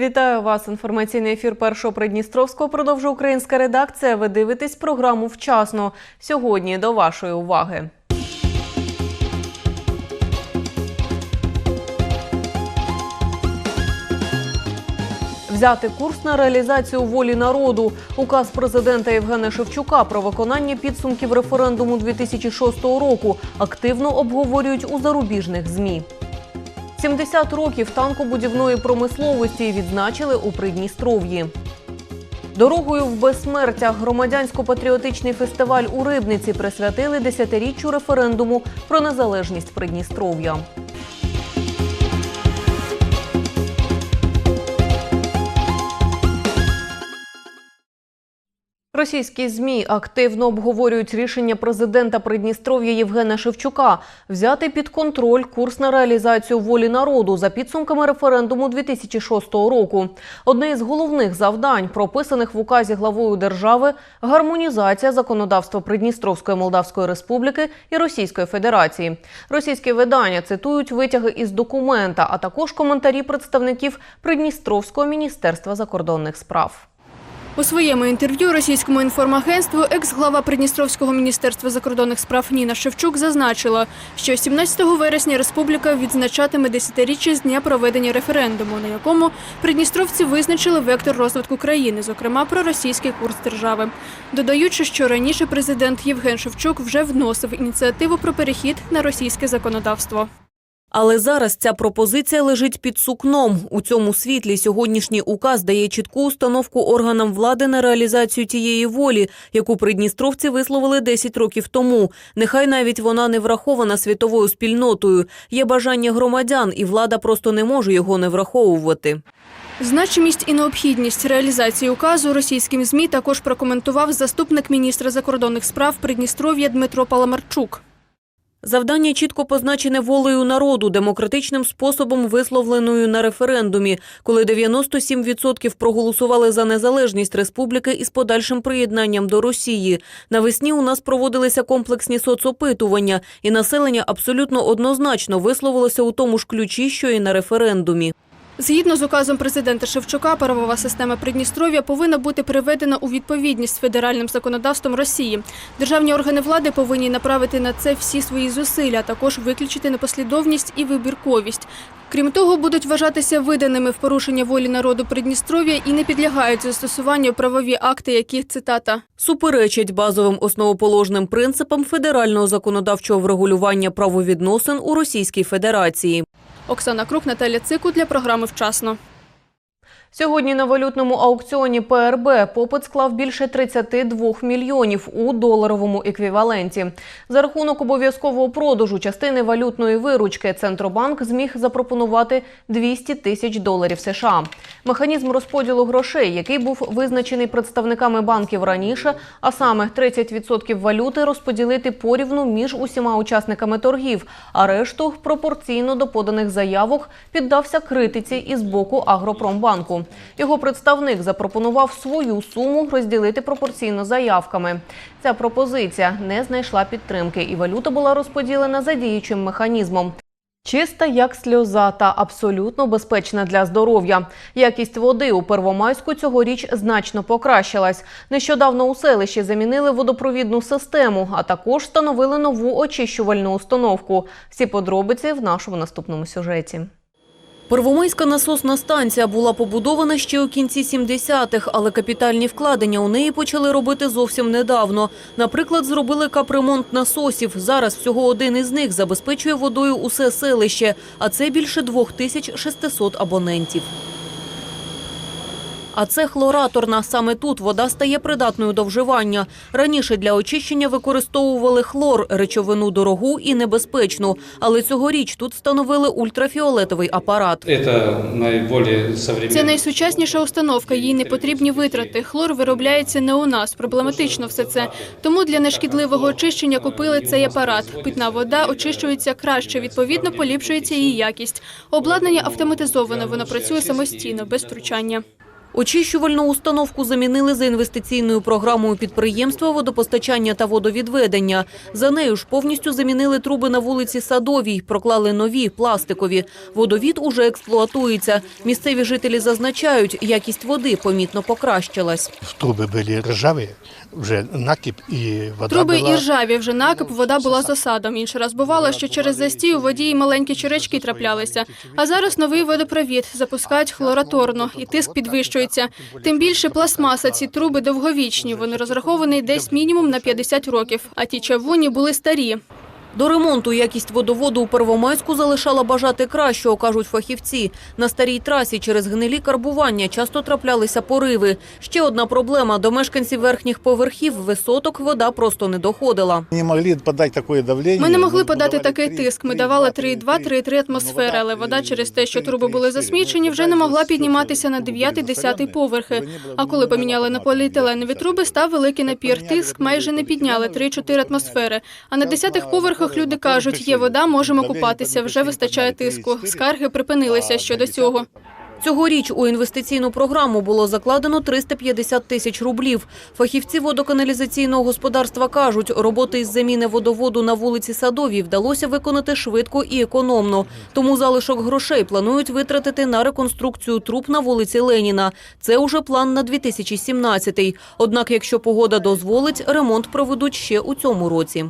Вітаю вас. Інформаційний ефір першого Придністровського продовжує українська редакція. Ви дивитесь програму вчасно. Сьогодні до вашої уваги. Взяти курс на реалізацію волі народу. Указ президента Євгена Шевчука про виконання підсумків референдуму 2006 року активно обговорюють у зарубіжних змі. 70 років танкобудівної промисловості відзначили у Придністров'ї. Дорогою в безсмертя громадянсько-патріотичний фестиваль у Рибниці присвятили десятиріччю референдуму про незалежність Придністров'я. Російські змі активно обговорюють рішення президента Придністров'я Євгена Шевчука взяти під контроль курс на реалізацію волі народу за підсумками референдуму 2006 року. Одне із головних завдань, прописаних в указі главою держави, гармонізація законодавства Придністровської Молдавської Республіки і Російської Федерації. Російські видання цитують витяги із документа, а також коментарі представників Придністровського міністерства закордонних справ. У своєму інтерв'ю російському інформагентству екс-глава Придністровського міністерства закордонних справ Ніна Шевчук зазначила, що 17 вересня республіка відзначатиме десятиріччя з дня проведення референдуму, на якому придністровці визначили вектор розвитку країни, зокрема про російський курс держави. Додаючи, що раніше президент Євген Шевчук вже вносив ініціативу про перехід на російське законодавство. Але зараз ця пропозиція лежить під сукном. У цьому світлі сьогоднішній указ дає чітку установку органам влади на реалізацію тієї волі, яку придністровці висловили 10 років тому. Нехай навіть вона не врахована світовою спільнотою. Є бажання громадян, і влада просто не може його не враховувати. Значимість і необхідність реалізації указу російським змі також прокоментував заступник міністра закордонних справ Придністров'я Дмитро Паламарчук. Завдання чітко позначене волею народу, демократичним способом висловленою на референдумі, коли 97% проголосували за незалежність республіки із подальшим приєднанням до Росії. Навесні у нас проводилися комплексні соцопитування, і населення абсолютно однозначно висловилося у тому ж ключі, що і на референдумі. Згідно з указом президента Шевчука, правова система Придністров'я повинна бути приведена у відповідність федеральним законодавством Росії. Державні органи влади повинні направити на це всі свої зусилля, а також виключити непослідовність і вибірковість. Крім того, будуть вважатися виданими в порушення волі народу Придністров'я і не підлягають застосуванню правові акти, які цитата Суперечать базовим основоположним принципам федерального законодавчого врегулювання правовідносин у Російській Федерації. Оксана Крук, Наталя Цику для програми Вчасно. Сьогодні на валютному аукціоні ПРБ попит склав більше 32 мільйонів у доларовому еквіваленті. За рахунок обов'язкового продажу частини валютної виручки Центробанк зміг запропонувати 200 тисяч доларів США. Механізм розподілу грошей, який був визначений представниками банків раніше, а саме 30% валюти розподілити порівну між усіма учасниками торгів, а решту пропорційно до поданих заявок піддався критиці із боку Агропромбанку. Його представник запропонував свою суму розділити пропорційно заявками. Ця пропозиція не знайшла підтримки, і валюта була розподілена за діючим механізмом. Чиста як сльоза та абсолютно безпечна для здоров'я. Якість води у Первомайську цьогоріч значно покращилась. Нещодавно у селищі замінили водопровідну систему, а також встановили нову очищувальну установку. Всі подробиці в нашому наступному сюжеті. Первомайська насосна станція була побудована ще у кінці 70-х, але капітальні вкладення у неї почали робити зовсім недавно. Наприклад, зробили капремонт насосів. Зараз всього один із них забезпечує водою усе селище, а це більше 2600 абонентів. А це хлораторна. Саме тут вода стає придатною до вживання. Раніше для очищення використовували хлор, речовину дорогу і небезпечну. Але цьогоріч тут встановили ультрафіолетовий апарат. Это наиболее Це найсучасніша установка. Їй не потрібні витрати. Хлор виробляється не у нас. Проблематично все це. Тому для нешкідливого очищення купили цей апарат. Питна вода очищується краще. Відповідно, поліпшується її якість. Обладнання автоматизоване. Воно працює самостійно, без втручання. Очищувальну установку замінили за інвестиційною програмою підприємства водопостачання та водовідведення. За нею ж повністю замінили труби на вулиці Садовій, проклали нові пластикові. Водовід уже експлуатується. Місцеві жителі зазначають, якість води помітно покращилась. Трубы были ржавые, уже накип и вода Труби была... і ржаві вже накип, вода була з осадом. Інший раз бувало, що через застій у воді й маленькі черечки траплялися. А зараз новий водопровід запускають хлораторно, і тиск підвищується. Тим більше пластмаса, ці труби довговічні. Вони розраховані десь мінімум на 50 років, а ті чавунні були старі. До ремонту якість водоводу у Первомайську залишала бажати кращого, кажуть фахівці. На старій трасі через гнилі карбування часто траплялися пориви. Ще одна проблема – до мешканців верхніх поверхів висоток вода просто не доходила. Не могли подать такое давление. Ми не могли подати такий тиск. Ми 3, давали 2, 3,2-3,3 атмосфери, але вода через те, що труби були засмічені, вже не могла підніматися на 9-10 поверхи. А коли поміняли на поліетиленові труби, став великий напір. Тиск майже не підняли 3-4 атмосфери. А на 10-х поверхах люди кажуть, є вода, можемо купатися, вже вистачає тиску. Скарги припинилися щодо цього. Цьогоріч у інвестиційну програму було закладено 350 тисяч рублів. Фахівці водоканалізаційного господарства кажуть, роботи із заміни водоводу на вулиці Садовій вдалося виконати швидко і економно. Тому залишок грошей планують витратити на реконструкцію труб на вулиці Леніна. Це уже план на 2017-й. Однак, якщо погода дозволить, ремонт проведуть ще у цьому році.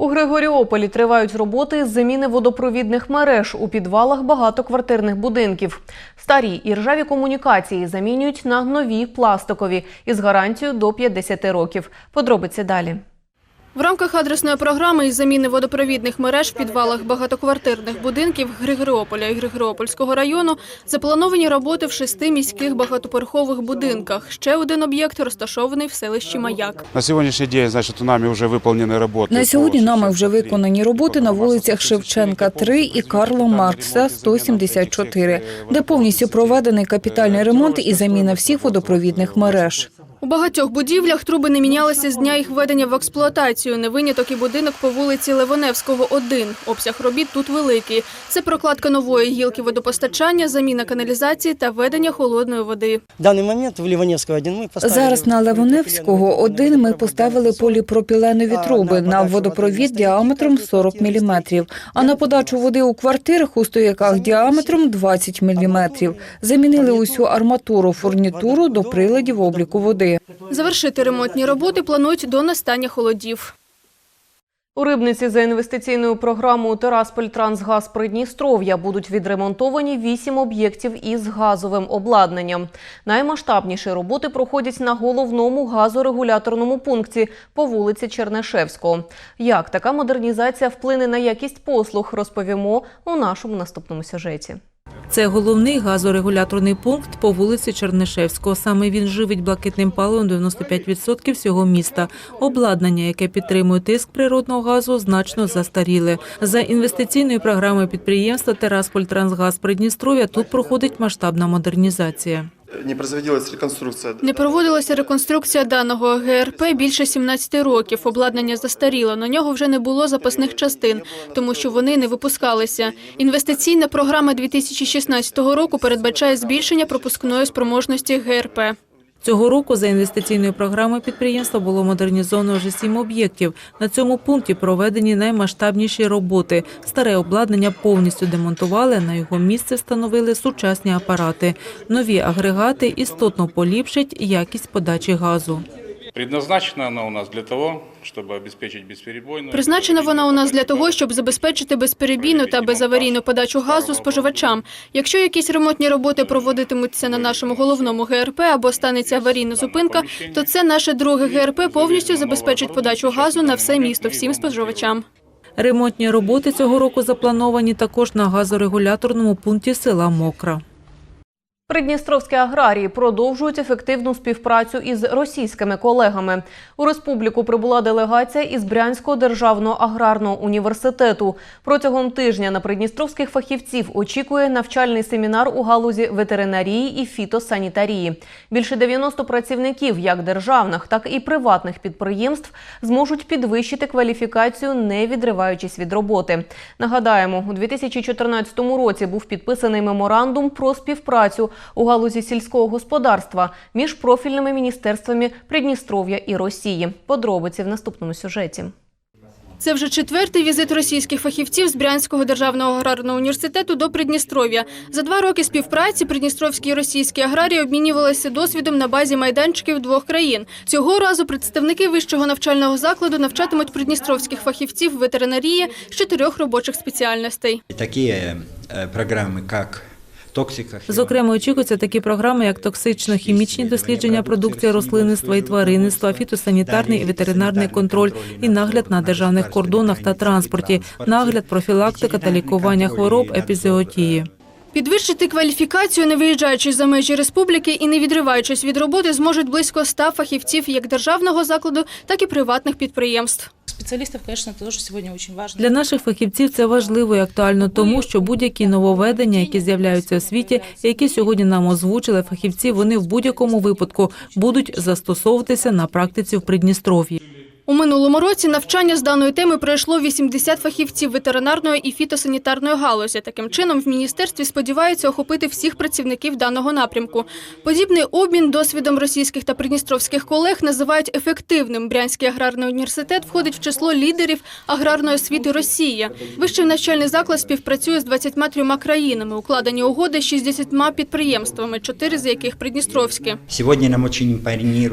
У Григоріополі тривають роботи з заміни водопровідних мереж у підвалах багатоквартирних будинків. Старі і ржаві комунікації замінюють на нові пластикові із гарантією до 50 років. Подробиці далі. В рамках адресної програми із заміни водопровідних мереж в підвалах багатоквартирних будинків Григоріополя і Григоріопольського району заплановані роботи в шести міських багатоповерхових будинках. Ще один об'єкт розташований в селищі Маяк. На сьогоднішній день, значить, нами вже виконані роботи. На сьогодні нами вже виконані роботи на вулицях Шевченка 3 і Карла Маркса 174, де повністю проведений капітальний ремонт і заміна всіх водопровідних мереж. У багатьох будівлях труби не мінялися з дня їх введення в експлуатацію. Не виняток і будинок по вулиці Левоневського, 1. Обсяг робіт тут великий. Це прокладка нової гілки водопостачання, заміна каналізації та ведення холодної води. Даний момент в Ліванівського 1 ми поставили... Зараз на Левоневського 1 ми поставили поліпропіленові труби на водопровід діаметром 40 мм, а на подачу води у квартирах у стояках діаметром 20 мм. Замінили усю арматуру, фурнітуру до приладів обліку води. Завершити ремонтні роботи планують до настання холодів. У Рибниці за інвестиційною програмою Терасполь Трансгаз Придністров'я будуть відремонтовані вісім об'єктів із газовим обладнанням. Наймасштабніші роботи проходять на головному газорегуляторному пункті по вулиці Чернешевського. Як така модернізація вплине на якість послуг, розповімо у нашому наступному сюжеті. Це головний газорегуляторний пункт по вулиці Чернишевського. Саме він живить блакитним паливом 95% всього міста. Обладнання, яке підтримує тиск природного газу, значно застаріле. За інвестиційною програмою підприємства Терасполь Трансгаз Придністров'я тут проходить масштабна модернізація. Не проводилася реконструкція. Не проводилася реконструкція даного ГРП більше 17 років. Обладнання застаріло. На нього вже не було запасних частин, тому що вони не випускалися. Інвестиційна програма 2016 року передбачає збільшення пропускної спроможності ГРП. Цього року за інвестиційною програмою підприємства було модернізовано вже сім об'єктів. На цьому пункті проведені наймасштабніші роботи. Старе обладнання повністю демонтували, на його місце встановили сучасні апарати. Нові агрегати істотно поліпшать якість подачі газу. Предназначена она у нас для того, чтобы обеспечить бесперебойную... Призначена вона у нас для того, щоб забезпечити безперебійну та безаварійну подачу газу споживачам. Якщо якісь ремонтні роботи проводитимуться на нашому головному ГРП або станеться аварійна зупинка, то це наше друге ГРП повністю забезпечить подачу газу на все місто всім споживачам. Ремонтні роботи цього року заплановані також на газорегуляторному пункті села Мокра. Придністровські аграрії продовжують ефективну співпрацю із російськими колегами. У республіку прибула делегація із Брянського державного аграрного університету. Протягом тижня на придністровських фахівців очікує навчальний семінар у галузі ветеринарії і фітосанітарії. Більше 90 працівників як державних, так і приватних підприємств зможуть підвищити кваліфікацію, не відриваючись від роботи. Нагадаємо, у 2014 році був підписаний меморандум про співпрацю у галузі сільського господарства між профільними міністерствами Придністров'я і Росії. Подробиці в наступному сюжеті. Це вже четвертий візит російських фахівців з Брянського державного аграрного університету до Придністров'я. За два роки співпраці придністровські і російські аграрії обмінювалися досвідом на базі майданчиків двох країн. Цього разу представники вищого навчального закладу навчатимуть придністровських фахівців ветеринарії з чотирьох робочих спеціальностей. Такие э, программы, как токсика. Зокрема, очікуються такі програми, як токсично-хімічні дослідження продукції рослинництва і тваринництва, фітосанітарний і ветеринарний контроль і нагляд на державних кордонах та транспорті, нагляд, профілактика та лікування хвороб епізеотії. Підвищити кваліфікацію, не виїжджаючи за межі республіки і не відриваючись від роботи, зможуть близько ста фахівців як державного закладу, так і приватних підприємств. Конечно, это тоже сегодня очень важно. Для наших фахівців це важливо і актуально, тому що будь-які нововведення, які з'являються у світі, які сьогодні нам озвучили фахівці, вони в будь-якому випадку будуть застосовуватися на практиці в Придністров'ї. У минулому році навчання з даної теми пройшло 80 фахівців ветеринарної і фітосанітарної галузі. Таким чином, в міністерстві сподіваються охопити всіх працівників даного напрямку. Подібний обмін досвідом російських та придністровських колег називають ефективним. Брянський аграрний університет входить в число лідерів аграрної освіти Росії. Вищий навчальний заклад співпрацює з 23 країнами. Укладені угоди з 60 підприємствами, чотири з яких придністровські.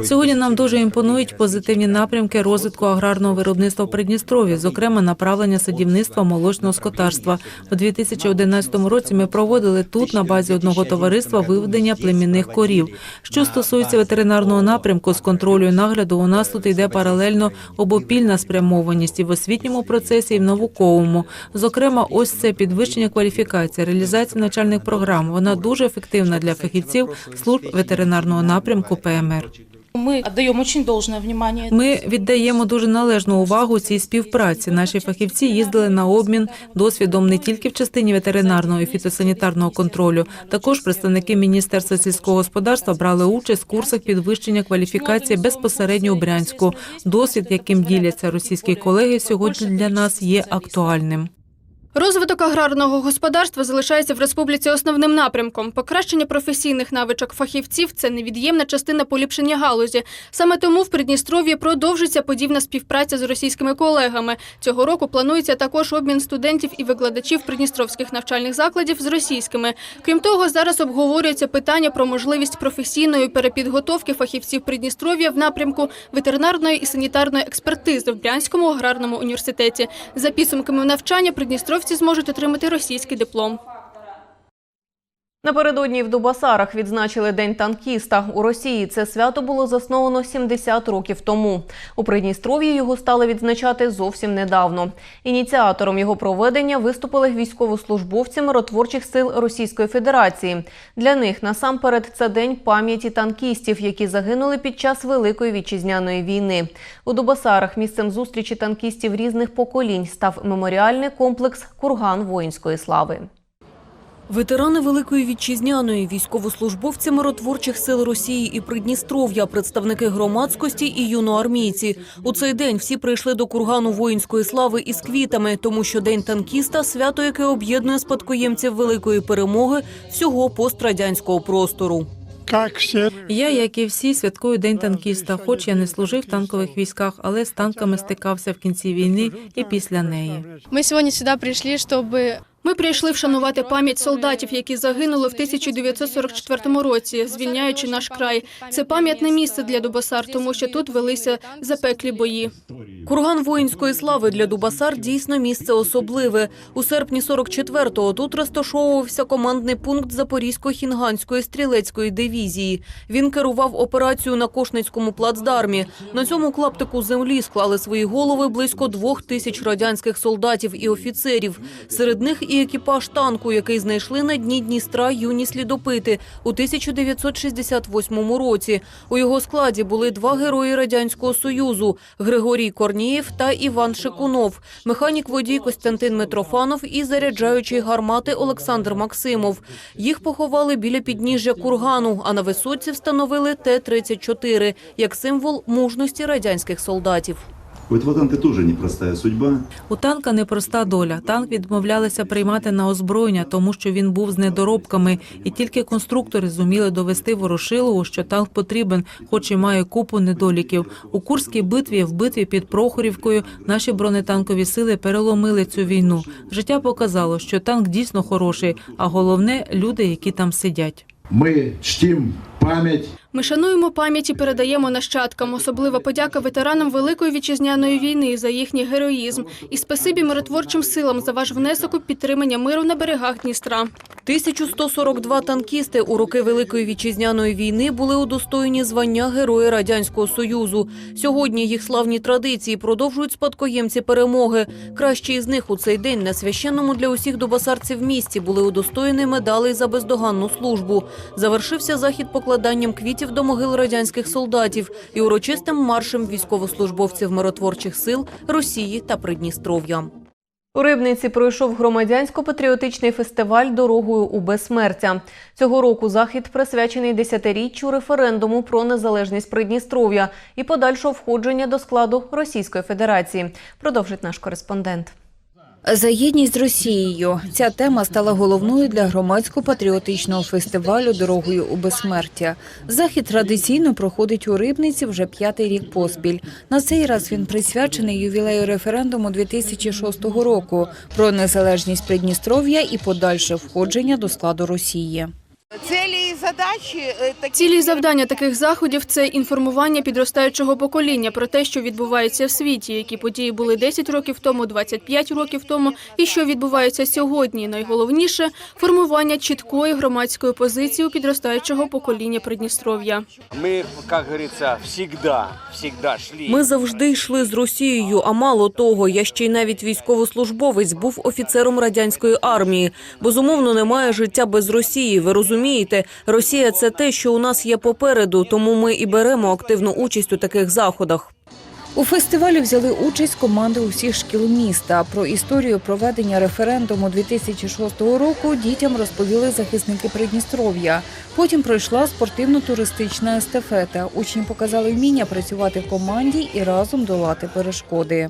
Сьогодні нам дуже імпонують позитивні напрямки розвитку аграрного виробництва в Придністров'ї, зокрема направлення садівництва молочного скотарства. У 2011 році ми проводили тут на базі одного товариства виведення племінних корів. Що стосується ветеринарного напрямку з контролю і нагляду, у нас тут йде паралельно обопільна спрямованість і в освітньому процесі, і в науковому. Зокрема, ось це підвищення кваліфікації, реалізація навчальних програм. Вона дуже ефективна для фахівців служб ветеринарного напрямку ПМР. Мы отдаем очень должное внимание. Ми віддаємо дуже належну увагу цій співпраці. Наші фахівці їздили на обмін досвідом не тільки в частині ветеринарного і фітосанітарного контролю. Також представники міністерства сільського господарства брали участь в курсах підвищення кваліфікації безпосередньо у Брянську. Досвід, яким діляться російські колеги, сьогодні для нас є актуальним. Розвиток аграрного господарства залишається в республіці основним напрямком. Покращення професійних навичок фахівців це невід'ємна частина поліпшення галузі. Саме тому в Придністров'ї продовжиться подібна співпраця з російськими колегами. Цього року планується також обмін студентів і викладачів придністровських навчальних закладів з російськими. Крім того, зараз обговорюється питання про можливість професійної перепідготовки фахівців Придністров'я в напрямку ветеринарної і санітарної експертизи в Брянському аграрному університеті. За підсумками навчання придністровці зможуть отримати російський диплом. Напередодні в Дубасарах відзначили День танкіста. У Росії це свято було засновано 70 років тому. У Придністров'ї його стали відзначати зовсім недавно. Ініціатором його проведення виступили військовослужбовці миротворчих сил Російської Федерації. Для них насамперед це день пам'яті танкістів, які загинули під час Великої вітчизняної війни. У Дубасарах місцем зустрічі танкістів різних поколінь став меморіальний комплекс Курган воїнської слави. Ветерани Великої Вітчизняної, військовослужбовці миротворчих сил Росії і Придністров'я, представники громадськості і юноармійці. У цей день всі прийшли до кургану воїнської слави із квітами, тому що День танкіста – свято, яке об'єднує спадкоємців великої перемоги всього пострадянського простору. Я, як і всі, святкую День танкіста. Хоч я не служив в танкових військах, але з танками стикався в кінці війни і після неї. Ми сьогодні сюди прийшли, щоб ми прийшли вшанувати пам'ять солдатів, які загинули в 1944 році, звільняючи наш край. Це пам'ятне місце для Дубасар, тому що тут велися запеклі бої. Курган воїнської слави для Дубасар дійсно місце особливе. У серпні 44-го тут розташовувався командний пункт Запорізько-Хінганської стрілецької дивізії. Він керував операцію на Кошницькому плацдармі. На цьому клаптику землі склали свої голови близько двох тисяч радянських солдатів і офіцерів. Серед них і екіпаж танку, який знайшли на дні Дністра юні слідопити у 1968 році. У його складі були два герої Радянського Союзу – Григорій Корнієв та Іван Шикунов, механік-водій Костянтин Митрофанов і заряджаючий гармати Олександр Максимов. Їх поховали біля підніжжя кургану, а на висоці встановили Т-34 як символ мужності радянських солдатів. У этого танка тоже непростая судьба. У танка непроста доля. Танк відмовлялися приймати на озброєння, тому що він був з недоробками, і тільки конструктори зуміли довести Ворошилову, що танк потрібен, хоч і має купу недоліків. У Курській битві, в битві під Прохорівкою, наші бронетанкові сили переломили цю війну. Життя показало, що танк дійсно хороший, а головне люди, які там сидять. Мы чтим память Ми шануємо пам'ять і передаємо нащадкам. Особлива подяка ветеранам Великої вітчизняної війни за їхній героїзм і спасибі миротворчим силам за ваш внесок у підтримання миру на берегах Дністра. 1142 танкісти у роки Великої вітчизняної війни були удостоєні звання Героя Радянського Союзу. Сьогодні їх славні традиції продовжують спадкоємці перемоги. Кращі із них у цей день на священному для усіх дубасарців місті були удостоєні медалей за бездоганну службу. Завершився захід покладанням квітів до могил радянських солдатів і урочистим маршем військовослужбовців миротворчих сил Росії та Придністров'я. У Рибниці пройшов громадянсько-патріотичний фестиваль дорогою у безсмертя. Цього року захід присвячений десятиріччю референдуму про незалежність Придністров'я і подальшого входження до складу Російської Федерації. Продовжить наш кореспондент. За єдність з Росією ця тема стала головною для громадсько-патріотичного фестивалю Дорогою у безсмертя. Захід традиційно проходить у Рибниці вже п'ятий рік поспіль. На цей раз він присвячений ювілею референдуму 2006 року про незалежність Придністров'я і подальше входження до складу Росії. Цілі і задачі е, такі Цілі завдання таких заходів це інформування підростаючого покоління про те, що відбувається в світі, які події були 10 років тому, 25 років тому, і що відбувається сьогодні. Найголовніше формування чіткої громадської позиції у підростаючого покоління Придністров'я. Ми, як говориться, всегда, всегда шли. Ми завжди йшли з Росією, а мало того, я ще й навіть військовослужбовець був офіцером радянської армії. Безумовно, немає життя без Росії. Ви розумієте, Росія це те, що у нас є попереду, тому ми і беремо активну участь у таких заходах. У фестивалі взяли участь команди усіх шкіл міста. Про історію проведення референдуму 2006 року дітям розповіли захисники Придністров'я. Потім пройшла спортивно-туристична естафета. Учні показали вміння працювати в команді і разом долати перешкоди.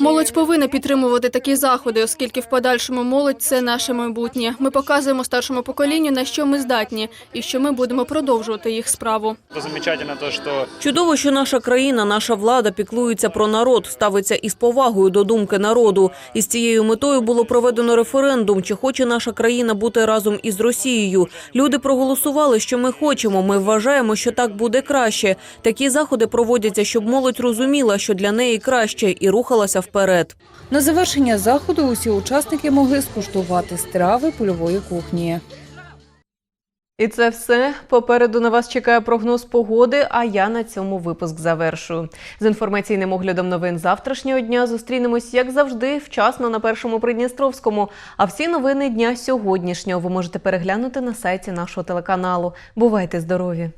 Молодь повинна підтримувати такі заходи, оскільки в подальшому молодь це наше майбутнє. Ми показуємо старшому поколінню, на що ми здатні, і що ми будемо продовжувати їх справу. Замечательно то, що Чудово, що наша країна, наша влада піклується про народ, ставиться із повагою до думки народу. І з цією метою було проведено референдум, чи хоче наша країна бути разом із Росією. Люди проголосували, що ми хочемо. Ми вважаємо, що так буде краще. Такі заходи проводяться, щоб молодь розуміла, що для неї краще, і рухалася вперед. На завершення заходу усі учасники могли скуштувати страви польової кухні. І це все. Попереду на вас чекає прогноз погоди. А я на цьому випуск завершую. З інформаційним оглядом новин завтрашнього дня зустрінемось, як завжди, вчасно на першому Придністровському. А всі новини дня сьогоднішнього ви можете переглянути на сайті нашого телеканалу. Бувайте здорові!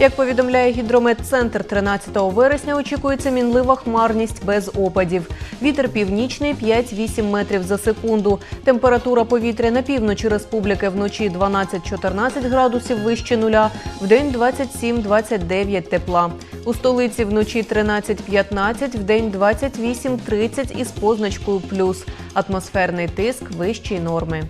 Як повідомляє гідрометцентр, 13 вересня очікується мінлива хмарність без опадів. Вітер північний 5-8 метрів за секунду. Температура повітря на півночі республіки вночі 12-14 градусів вище нуля, вдень 27-29 тепла. У столиці вночі 13-15, вдень 28-30 із позначкою плюс. Атмосферний тиск вищий норми.